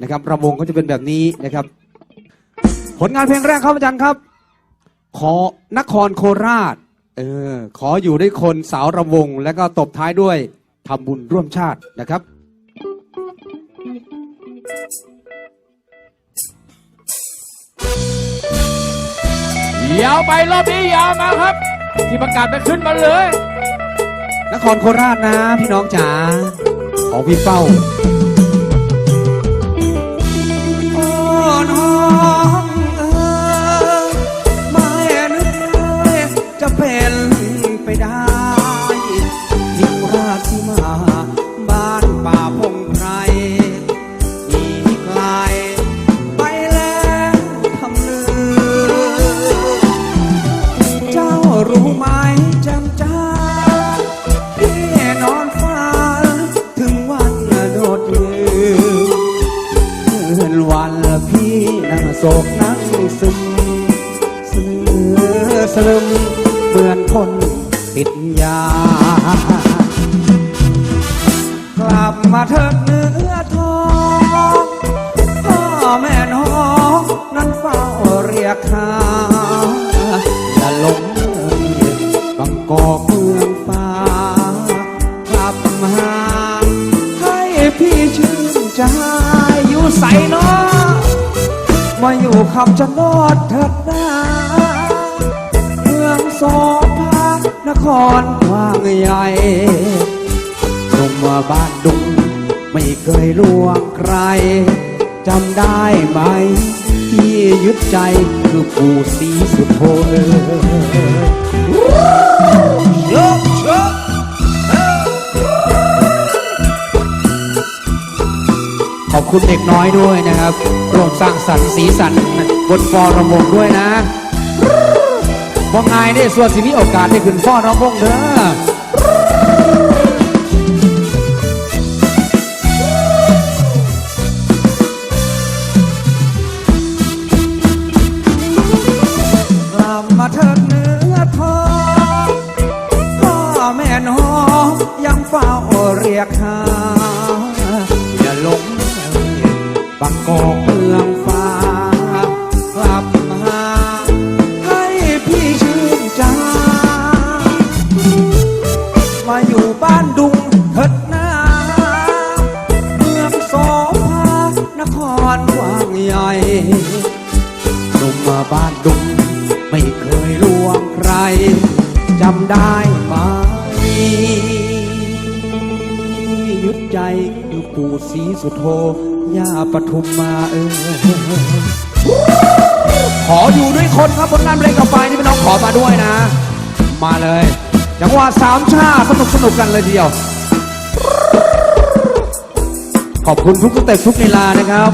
นะครับรำวงเขาจะเป็นแบบนี้นะครับ ผลงานเพลงแรกครับอาจารย์ครับ ขอนครโคราชเออขออยู่ด้วยคนสาวรำวง แล้วก็ตบท้ายด้วยทำบุญร่วมชาตินะครับยาวไปรอบนี้ยาวมาครับ ที่ประกาศไปขึ้นมาเลย นครโคราชนะพี่น้องจ๋าของพี่เป้า ศกนั่งซึมเสือสลึมเหมือนคนติดยากลับมาเถิดเนื้อทองพ่อแม่น้องนั้นเฝ้าเรียกหาอย่าหลงเลยบางกอกเมืองฟ้ากลับมาให้พี่ชื่นใจอยู่ใส่นอ มาอยู่คำชะโนดเถิดนาเมืองโสภานครกว้างใหญ่หนุ่มว่าบ้านดุงไม่เคยล่วงใครจำได้ไหม ที่ยึดใจคือปู่ศรีสุโธ คุณเด็กน้อยด้วยนะครับร่วมสร้างสรรค์สีสันบนฟอระมงด้วยนะว่าไงเนี่ยส่วนสิมีโอกาสได้ขึ้นฟอร์ระมงเด้อ บ้านดุงไม่เคยลวงใครจำได้ไหมยึดใจคือปู่ศรีสุโธย่าปทุมมาเออขออยู่ด้วยคนครับผลงานเพลงกับไฟนี่พี่น้องขอมาด้วยนะ มาเลยจังหวะสามชาสนุกสนุกกันเลยทีเดียว ขอบคุณทุกสเต็ปทุกลีลานะครับ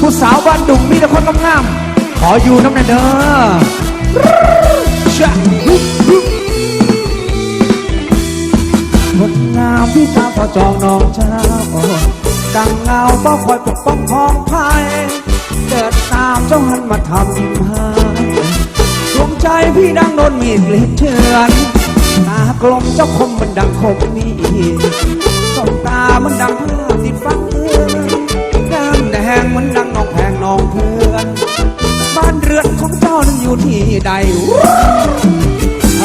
ผู้สาวบ้านดุงมีแต่คนงาม ขออยู่น้ำหนเด้อชะคนงามที่ตาพอจองน้องเจ้าดังเงาเป้าคอยปกป้องพ้องภายเกิดตามเจ้าหันมาทำให้ดวงใจพี่ดังโดนมีดเล็ดเชือนตากลมเจ้าคมมันดังคมนี่สองตามันดังผ้าติดฟังเอ อยู่ที่ใด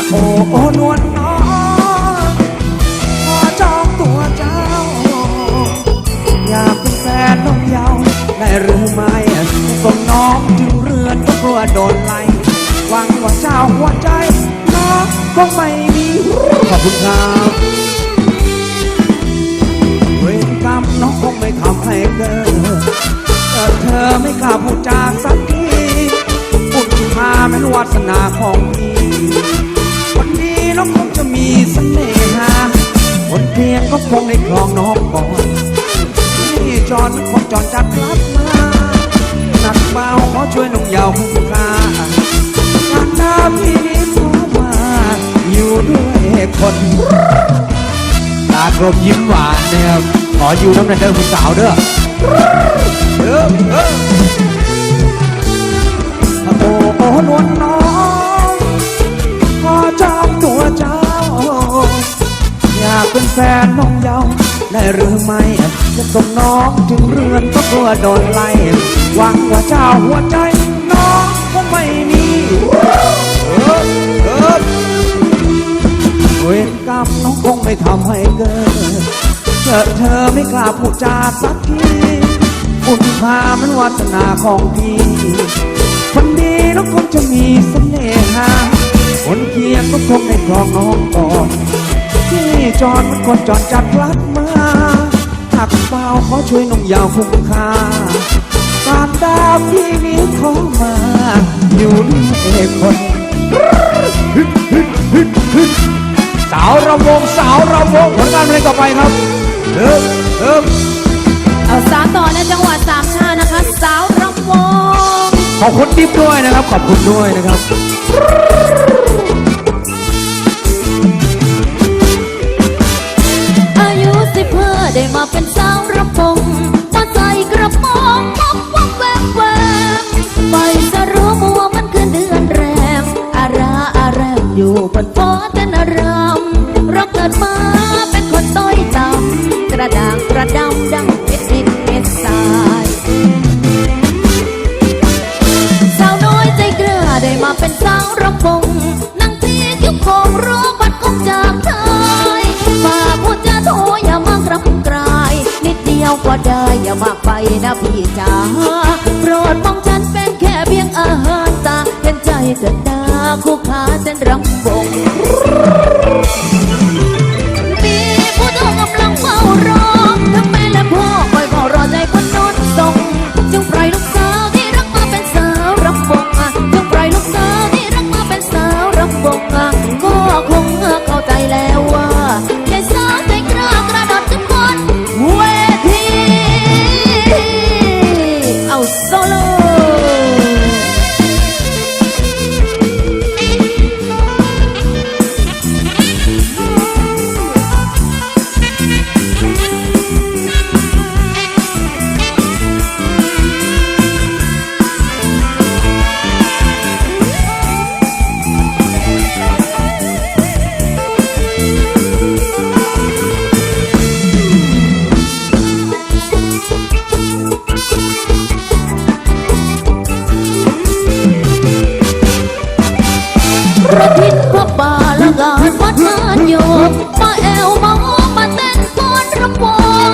โอ้โอนวลน้องขอจองตัวเจ้า อยากเป็นแฟนน้องเยาวได้หรือไม่ส่งน้องถึงเรือนก็กลัวโดนไล่หวังว่าเจ้าหัวใจน้องคงไม่มีขอบคุณครับ สนาของพี่วันนี้น้องคงจะมีเสน่หาคนเพียงก็คงได้ครองน้องก่อนที่จอนคนจอนจัดรับมาหนักเบาขอช่วยนุ่มเยาวคุ้มค่าการน้ำพี่นี้ขอมาอยู่ด้วยคนตากลมยิ้มหวานเนะครับขออยู่น้ำหนักเด้อคุณสาวเด้อเด้อ นวลน้องขอจองตัวเจ้า อยากเป็นแฟนน้องเยาว์ได้หรือไม่จะส่งน้องถึงเรือนก็กลัวโดนไล่หวังว่าเจ้าหัวใจน้องคงไม่มีเวรกรรมน้องคงไม่ทำให้เกิดเจอเธอไม่กล้าพูดจาสักทีคุณพามันวาสนาของพี่ คนดีน้องคงจะมีเสน่หา คนเคียงก็คงได้ครองน้องก่อนที่จอดมันคนจอดจัดพลัดมาหากเปล่าขอช่วยนุ่มยาวคุ้มค่าการดาวที่นี้ขอมา อยู่นี่เอกคนสาวรำวงสาวรำวงผลงานเพลงต่อไปครับเอิมเอิมเอาสามต่อในจังหวัดสาม ขอบคุณดิฟด้วยนะครับ ขอบคุณด้วยนะครับ อายุสิบห้าได้มาเป็นสาวรำวงมาใส่กระโปรงวับวับแวบแวบไปสรู้มัวมันคือเดือนแรมอาราอาแรมอยู่บนฟอา เห็นใจเถิดนาคู่ขาเส้น ระพินพระบาละกาวัดมาโยมมาแอวมาโอมาเต้นฟ้อนรำวง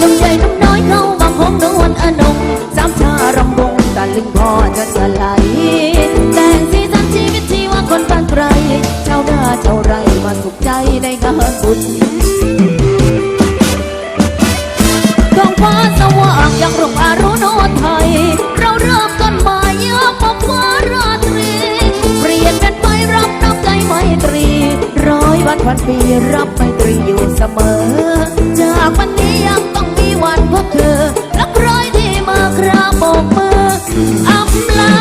นุ่มใหญ่นุ่มน้อยเข้ามาของนวลอนงสามชารำวงตะลึงพ่อจะสลายแต่งสีสันชีวิตชีว่าคนบ้านไกลชาวนาชาวไรมาสุขใจในงานบุญท้องฟ้าสว่างยังรุ่งอรุณ วันพันปีรับไมตรีอยู่เสมอ จากวันนี้ยังต้องมีวันพบเธอ รักร้อยที่มาคราบกมืออำลา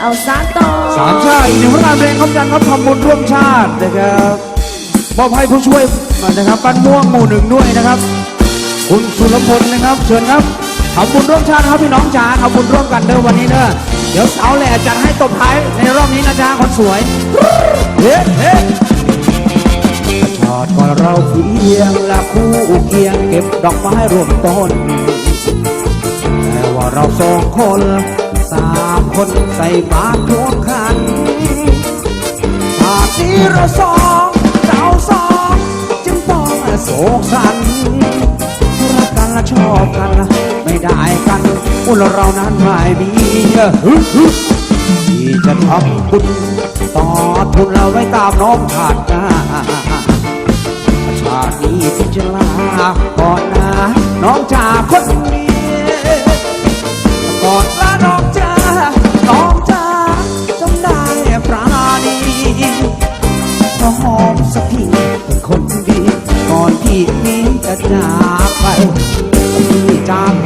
เอาสารต่อสามชาติอีกหนึ่งผลงานเพลงครับจันครับทำบุญร่วมชาตินะครับมอบให้ผู้ช่วยนะครับปั้นม่วงหมู่หนึ่งด้วยนะครับ คุณสุรพลนะครับ เชิญครับทำบุญร่วมชาติครับพี่น้องจ๋าทำบุญร่วมกันเด้อวันนี้เด้อ ดี๋ยวสาวแหล่จัดให้ตบท้ายในรอบนี้นะจ๊ะคนสวยเฮ้เฮ้ชอดก่อนเราเพียงและคู่เคียงเก็บดอกไม้รวมต้น แต่ว่าเราสองคนสามคนใส่บาตรทุกคันชาตินี้เราสองเราสองจึงต้องโศกสันรักกันและชอบกัน กันอุลเรานั้นไม่มีที่จะทำบุญต่อทุนเราไว้ตามน้องขาดนาชาตินี้ที่จะลาก่อนนะน้องจาคนเดียก่อนลาน้องจ้าน้องจ้าจำได้ปราณีน้องหอมสักทีเป็นคนดี ก่อนที่นี้จะจากไปที่จาก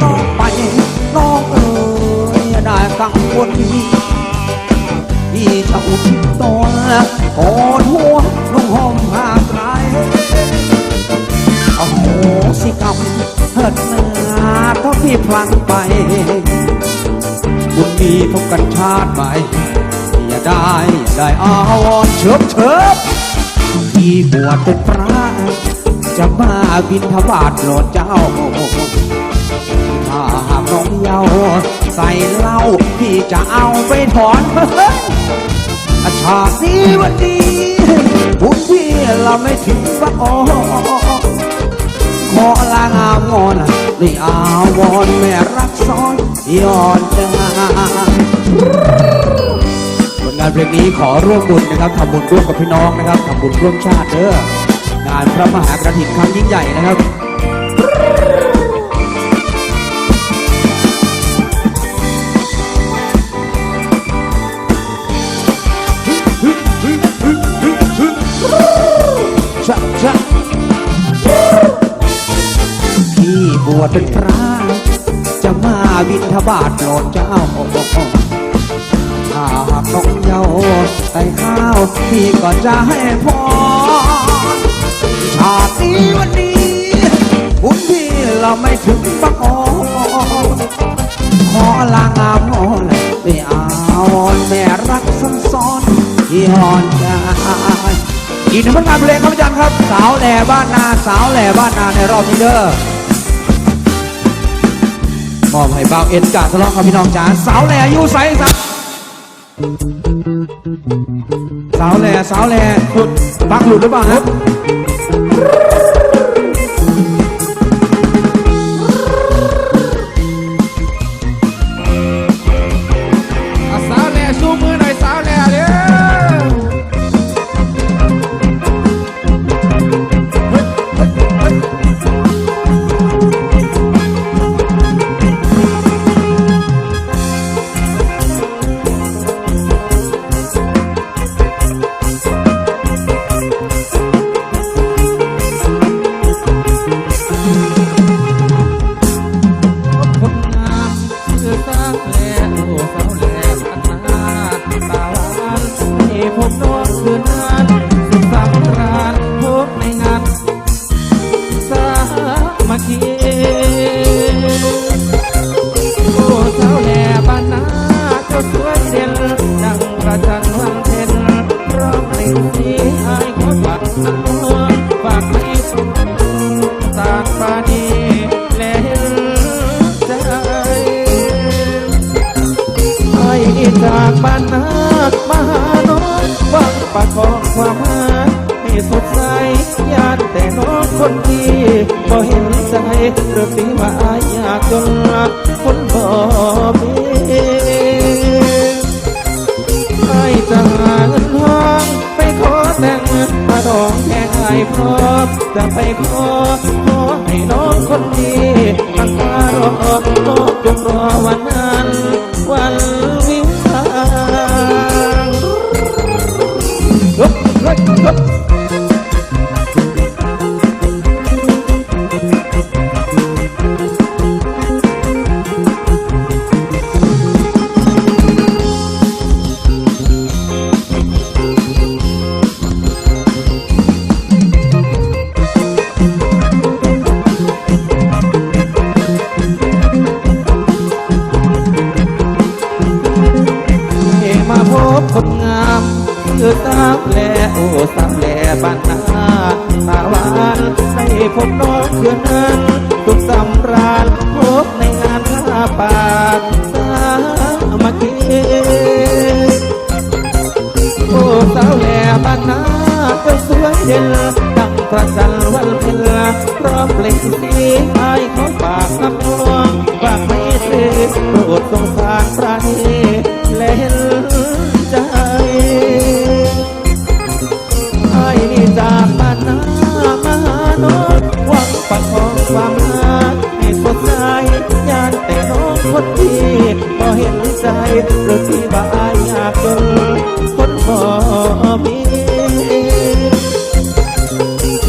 กอดหัวนุ่งห่มผ้าไตรโอ้โหสิกรรมเฮิดหนาถ้าพี่พลังไป บุญมีพบกันชาติใหม่อย่าได้อย่าได้อาวรณ์เชิบเชิบพี่บวชเป็นพระ จะมาบินทบาทโปรดเจ้าถ้าหากน้องเยาใส่เหล้าพี่จะเอาไปถอน เฮ้ยชาตินี้วันนี้บุญพี่เราไม่ถึงว่าโอขอลางามงอนด้วยอาวรณ์แม่รักซ้อนย้อนจาผลงานเพลงนี้ขอร่วมบุญนะครับทำบุญร่วมกับพี่น้องนะครับทำบุญร่วมชาติเด้องานพระมหากระถินครั้งยิ่งใหญ่นะครับ วชเป็นพระ จะมาบินทบาทโปรดเจ้าถ้าหากน้องเยาใส่ข้าวพี่ก็จะให้พรชาตินี้วันนี้บุญพี่เราไม่ถึงบังออขอลางามงอนด้วยอาวรณ์แม่รักซ้ำซ้อนที่หอนใจอีกหนึ่งผลงานเพลงครับอาจารย์ครับ สาวแหล่บ้านนา สาวแหล่บ้านนาในรอบนี้เด้อ มอบให้บ่าวเอ็ดกาทะเลาะกับพี่น้องจ๋าสาวแหล่อยู่ใสสักสาวแหล่สาวแหล่หลุดปักหลุดหรือเปล่าฮะ มัคคีโอ้สาวแหล่บ้านนาเจ้าสวยเด่นดังประจันวันเพ็ญร้องเพลงสีอายขอฝากน้ำนวลฝากให้สุตากปานีแลเห็นใจไอ้จากบ้านนามาหาน้องวังประคองความรักให้สดใสยานแต่น้องคนดีบ่ หรือตีว่าอายากจนคนบ่มีไอ้จะหาเงินทองไปขอแต่งมาดองแค่ไอ้พร้อมจะไปขอขอให้น้องคนดีตั้งตารอน้องจงรอวันนั้นวัน คือสาวแหล่โอ้สาวแหล่บ้านนาตาหวานได้พบน้องเคืนนั้นทุกสำราญพบในงานท่าป่าสามัคคีโอ้สาวแหล่บ้านนาเจ้าสวยเด่นดังพระจันทร์วันเพ็ญพร้อมเพลงสีไอ้ขอฝากน้ำนวงฝากไม่ตรียโปรดสงสารปราณีและเห็นใจ ใจหรือที่ว่าอายยากจนคนบ่มี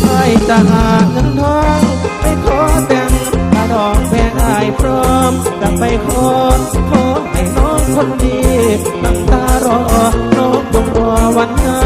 ไอ้จะหาเงินทองไม่ขอแต่งถ้าดอกแพงอายพร้อมจะไปขอขอให้น้องคนดีตั้งตารอน้องจงรอวันนั้น